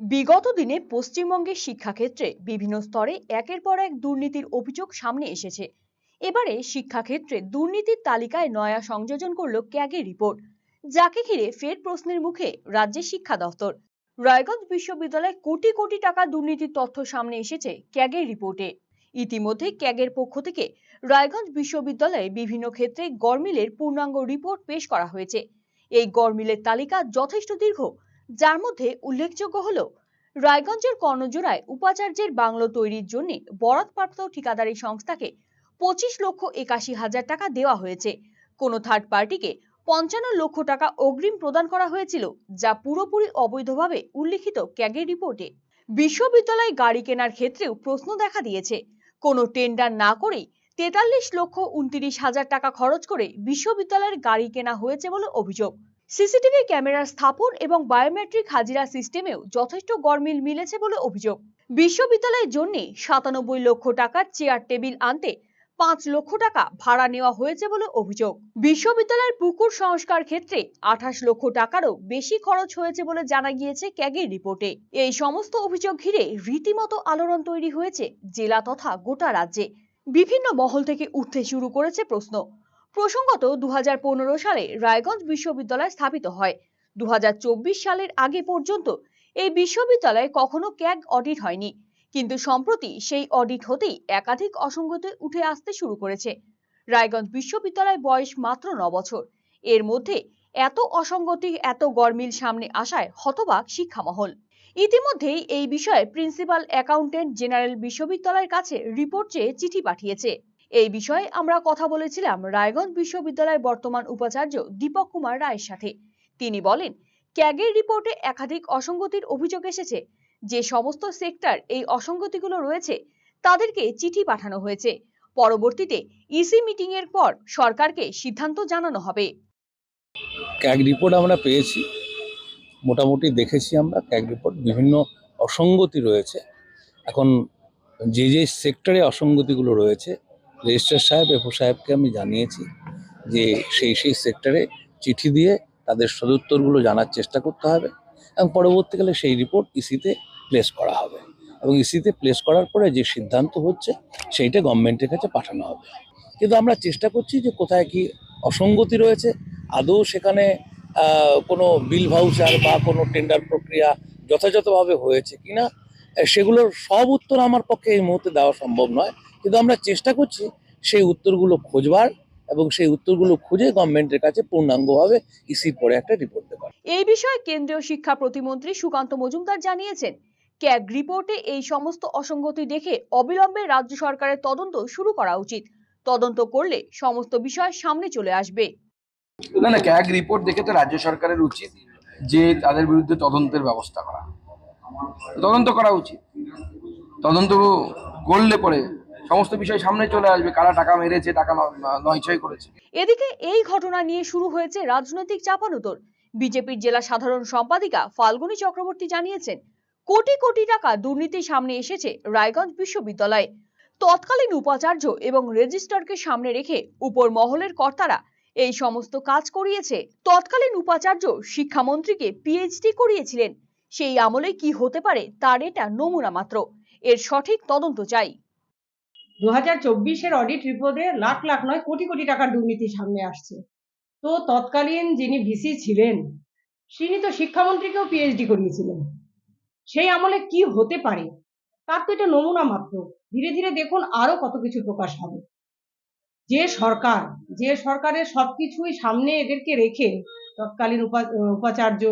বিগত দিনে পশ্চিমবঙ্গের শিক্ষাক্ষেত্রে বিভিন্ন স্তরে একের পর এক দুর্নীতির অভিযোগ সামনে এসেছে। এবারে শিক্ষাক্ষেত্রে দুর্নীতির তালিকায় নয়া সংযোজন করল ক্যাগের রিপোর্ট। যাকে ঘিরে ফের প্রশ্নের মুখে রাজ্যের শিক্ষা দফতর। রায়গঞ্জ বিশ্ববিদ্যালয়ে কোটি কোটি টাকা দুর্নীতির তথ্য সামনে এসেছে ক্যাগের রিপোর্টে। ইতিমধ্যে ক্যাগের পক্ষ থেকে রায়গঞ্জ বিশ্ববিদ্যালয়ে বিভিন্ন ক্ষেত্রে গরমিলের পূর্ণাঙ্গ রিপোর্ট পেশ করা হয়েছে। এই গরমিলের তালিকা যথেষ্ট দীর্ঘ। যার মধ্যে উল্লেখযোগ্য হল, রায়গঞ্জের কর্ণজোড়ায় উপাচার্যের বাংলো তৈরির জন্য বরাদপ্রাপ্ত ঠিকাদারি সংস্থাকে পঁচিশ লক্ষ একাশি হাজার টাকা দেওয়া হয়েছে। কোনো থার্ড পার্টিকে পঞ্চান্ন লক্ষ টাকা অগ্রিম প্রদান করা হয়েছিল, যা পুরোপুরি অবৈধভাবে উল্লিখিত ক্যাগের রিপোর্টে। বিশ্ববিদ্যালয় গাড়ি কেনার ক্ষেত্রেও প্রশ্ন দেখা দিয়েছে। কোনো টেন্ডার না করেই তেতাল্লিশ লক্ষ উনত্রিশ হাজার টাকা খরচ করে বিশ্ববিদ্যালয়ের গাড়ি কেনা হয়েছে বলে অভিযোগ। সিসিটিভি ক্যামেরার স্থাপন এবং বায়োমেট্রিক হাজিরা সিস্টেমেও যথেষ্ট গরমিল মিলেছে বলে অভিযোগ। বিশ্ববিদ্যালয়ের জন্য সাতানব্বই লক্ষ টাকার চেয়ার টেবিল আনতে পাঁচ লক্ষ টাকা ভাড়া নেওয়া হয়েছে বলে অভিযোগ। বিশ্ববিদ্যালয়ের পুকুর সংস্কার ক্ষেত্রে আঠাশ লক্ষ টাকারও বেশি খরচ হয়েছে বলে জানা গিয়েছে ক্যাগের রিপোর্টে। এই সমস্ত অভিযোগ ঘিরে রীতিমতো আলোড়ন তৈরি হয়েছে জেলা তথা গোটা রাজ্যে। বিভিন্ন মহল থেকে উঠতে শুরু করেছে প্রশ্ন। প্রসঙ্গত দু হাজার পনেরো সালে রায়গঞ্জ বিশ্ববিদ্যালয় স্থাপিত হয়। দুহাজার চব্বিশ সালের আগে পর্যন্ত এই বিশ্ববিদ্যালয়ে কখনো ক্যাগ অডিট হয়নি। কিন্তু সম্প্রতি সেই অডিট হতেই একাধিক অসঙ্গতি উঠে আসতে শুরু করেছে। রায়গঞ্জ বিশ্ববিদ্যালয় বয়স মাত্র ন বছর। এর মধ্যে এত অসঙ্গতি, এত গরমিল সামনে আসায় হতবাক শিক্ষামহল। ইতিমধ্যেই এই বিষয়ে প্রিন্সিপাল অ্যাকাউন্টেন্ট জেনারেল বিশ্ববিদ্যালয়ের কাছে রিপোর্ট চেয়ে চিঠি পাঠিয়েছে। এই বিষয়ে আমরা কথা বলেছিলাম রায়গঞ্জ বিশ্ববিদ্যালয়ের বর্তমান উপাচার্য দীপক কুমার রায়ের সাথে। তিনি বলেন, ক্যাগের রিপোর্টে একাধিক অসঙ্গতির অভিযোগ এসেছে। যে সমস্ত সেক্টর এই অসঙ্গতিগুলো রয়েছে, তাদেরকে চিঠি পাঠানো হয়েছে। পরবর্তীতে ইসি মিটিং এর পর সরকারকে সিদ্ধান্ত জানানো হবে। ক্যাগ রিপোর্ট আমরা পেয়েছি। মোটামুটি দেখেছি আমরা, ক্যাগ রিপোর্ট বিভিন্ন অসঙ্গতি রয়েছে। এখন যে যে সেক্টরে অসঙ্গতিগুলো রয়েছে রেজিস্ট্রার সাহেব এফও সাহেবকে আমি জানিয়েছি যে সেই সেই সেক্টরে চিঠি দিয়ে তাদের সদুত্তরগুলো জানার চেষ্টা করতে হবে এবং পরবর্তীকালে সেই রিপোর্ট ইসিতে প্লেস করা হবে এবং ইসিতে প্লেস করার পরে যে সিদ্ধান্ত হচ্ছে সেইটা গভর্নমেন্টের কাছে পাঠানো হবে। কিন্তু আমরা চেষ্টা করছি যে কোথায় কি অসঙ্গতি রয়েছে, আদৌ সেখানে কোনো বিল ভাউচার বা কোনো টেন্ডার প্রক্রিয়া যথাযথভাবে হয়েছে কিনা সেগুলোর সব উত্তর আমার পক্ষে এই মুহূর্তে দেওয়া সম্ভব নয়। কিন্তু আমরা চেষ্টা করছি সেই উত্তরগুলো খোঁজবার এবং সেই উত্তরগুলো খুঁজে গভর্নমেন্টের কাছে পূর্ণাঙ্গভাবে ইসির পরে একটা রিপোর্ট দেবার। এই বিষয়ে কেন্দ্রীয় শিক্ষা প্রতিমন্ত্রী সুকান্ত মজুমদার জানিয়েছেন ক্যাগ রিপোর্টে এই সমস্ত অসঙ্গতি দেখে অবিলম্বে রাজ্য সরকারের তদন্ত শুরু করা উচিত। তদন্ত করলে সমস্ত বিষয় সামনে চলে আসবে। না না ক্যাগ রিপোর্ট দেখে তো রাজ্য সরকারের উচিত যে তাদের বিরুদ্ধে তদন্তের ব্যবস্থা করা। তদন্ত করা উচিত। তদন্ত করলে পরে সমস্ত বিষয় সামনে চলে আসবে, কারা টাকা মেরেছে, টাকা ন- নয়ছয় করেছে। এদিকে এই ঘটনা নিয়ে শুরু হয়েছে রাজনৈতিক চাপানুতর। বিজেপির জেলা সাধারণ সম্পাদিকা ফাল্গুনী চক্রবর্তী জানিয়েছেন, কোটি কোটি টাকা দুর্নীতি সামনে এসেছে রায়গঞ্জ বিশ্ববিদ্যালয়ে। তৎকালীন উপাচার্য এবং রেজিস্ট্রারকে সামনে রেখে উপর মহলের কর্তারা এই সমস্ত কাজ করিয়েছে। তৎকালীন উপাচার্য শিক্ষামন্ত্রীকে পিএইচডি করিয়েছিলেন। সেই আমলে কি হতে পারে তার এটা নমুনা মাত্র। এর সঠিক তদন্ত চাই। দু হাজার চব্বিশের অডিট রিপোর্টে লাখ লাখ নয় কোটি কোটি টাকার দুর্নীতি সামনে আসছে। তো তৎকালীন যিনি ভিসি ছিলেন, তিনি তো শিক্ষামন্ত্রীকেও পিএইচডি করিয়েছিলেন। সেই আমলে কি হতে পারে, তার তো এটা নমুনা মাত্র। ধীরে ধীরে দেখুন আরও কত কিছু প্রকাশ হবে। যে সরকার, যে সরকারের সবকিছুই সামনে এদেরকে রেখে তৎকালীন উপা- উপাচার্য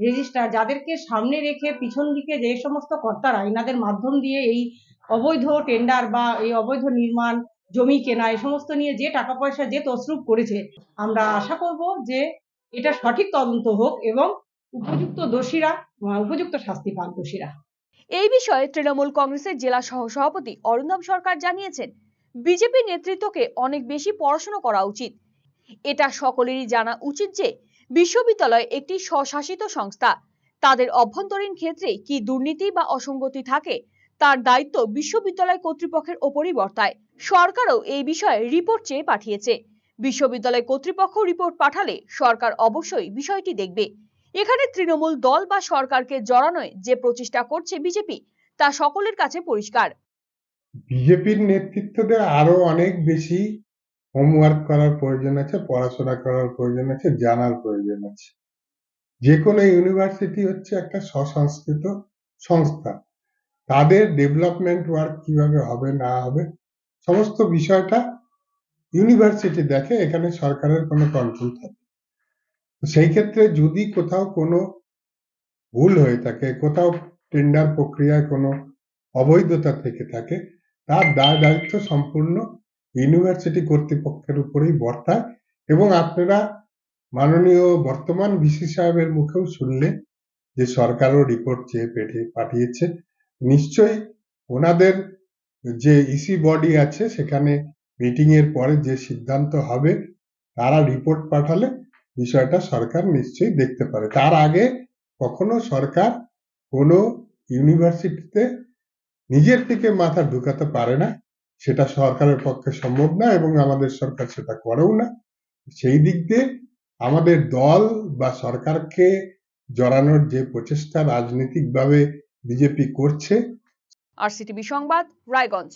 রেজিস্ট্রার যাদেরকে সামনে রেখে পিছন দিকে যে সমস্ত কর্তারা এনাদের মাধ্যম দিয়ে এই অবৈধ টেন্ডার বা এই অবৈধ নির্মাণ, জমি কেনা এই সমস্ত নিয়ে যে টাকা পয়সা যে তসরুপ করেছে, আমরা আশা করব যে এটা সঠিক তদন্ত হোক এবং উপযুক্ত দোষীরা উপযুক্ত শাস্তি পান দোষীরা। এই বিষয়ে তৃণমূল কংগ্রেসের জেলা সহ সভাপতি অরিন্দম সরকার জানিয়েছেন বিজেপি নেতৃত্বকে অনেক বেশি পড়াশোনা করা উচিত। এটা সকলেরই জানা উচিত যে বিশ্ববিদ্যালয় একটি স্বশাসিত সংস্থা। তাদের অভ্যন্তরীণ ক্ষেত্রে কি দুর্নীতি বা অসঙ্গতি থাকে, তার দায়িত্ব বিশ্ববিদ্যালয় কর্তৃপক্ষের ওপরই বর্তায়। সরকারও এই বিষয়ে রিপোর্ট চেয়ে পাঠিয়েছে। বিশ্ববিদ্যালয় কর্তৃপক্ষ রিপোর্ট পাঠালে সরকার অবশ্যই বিষয়টি দেখবে। এখানে তৃণমূল দল বা সরকারকে জড়ানোয় যে প্রচেষ্টা করছে বিজেপি, তা সকলের কাছে পরিষ্কার। বিজেপির নেতৃত্বদের আরও অনেক বেশি হোমওয়ার্ক করার প্রয়োজন আছে, পড়াশোনা করার প্রয়োজন আছে, জানার প্রয়োজন আছে। যে কোনো ইউনিভার্সিটি হচ্ছে একটা স্বসংস্কৃত সংস্থা। তাদের ডেভেলপমেন্ট ওয়ার্ক কীভাবে হবে, না হবে, সমস্ত বিষয়টা ইউনিভার্সিটি দেখে, এখানে সরকারের কোনো কন্ট্রোল থাকে। সেই ক্ষেত্রে যদি কোথাও কোনো ভুল হয়ে থাকে, কোথাও টেন্ডার প্রক্রিয়ায় কোনো অবৈধতা থেকে থাকে, তার দায় দায়িত্ব সম্পূর্ণ ইউনিভার্সিটি কর্তৃপক্ষের উপরেই বর্তায় এবং আপনারা মাননীয় বর্তমান ভিসি সাহেবের মুখেও শুনলেন যে সরকারও রিপোর্ট চেয়ে পেঠিয়ে পাঠিয়েছে। নিশ্চয়ই ওনাদের যে ইসি বডি আছে সেখানে মিটিং এর পরে যে সিদ্ধান্ত হবে, তারা রিপোর্ট পাঠালে বিষয়টা সরকার নিশ্চয়ই দেখতে পারে। তার আগে কখনো সরকার কোনো ইউনিভার্সিটিতে নিজের থেকে মাথা ঢুকাতে পারে না। সেটা সরকারের পক্ষে সম্ভব না এবং আমাদের সরকার সেটা করেও না। সেই দিক দিয়ে আমাদের দল বা সরকারকে জড়ানোর যে প্রচেষ্টা রাজনৈতিকভাবে বিজেপি করছে আর সিটিভি সংবাদ, রায়গঞ্জ।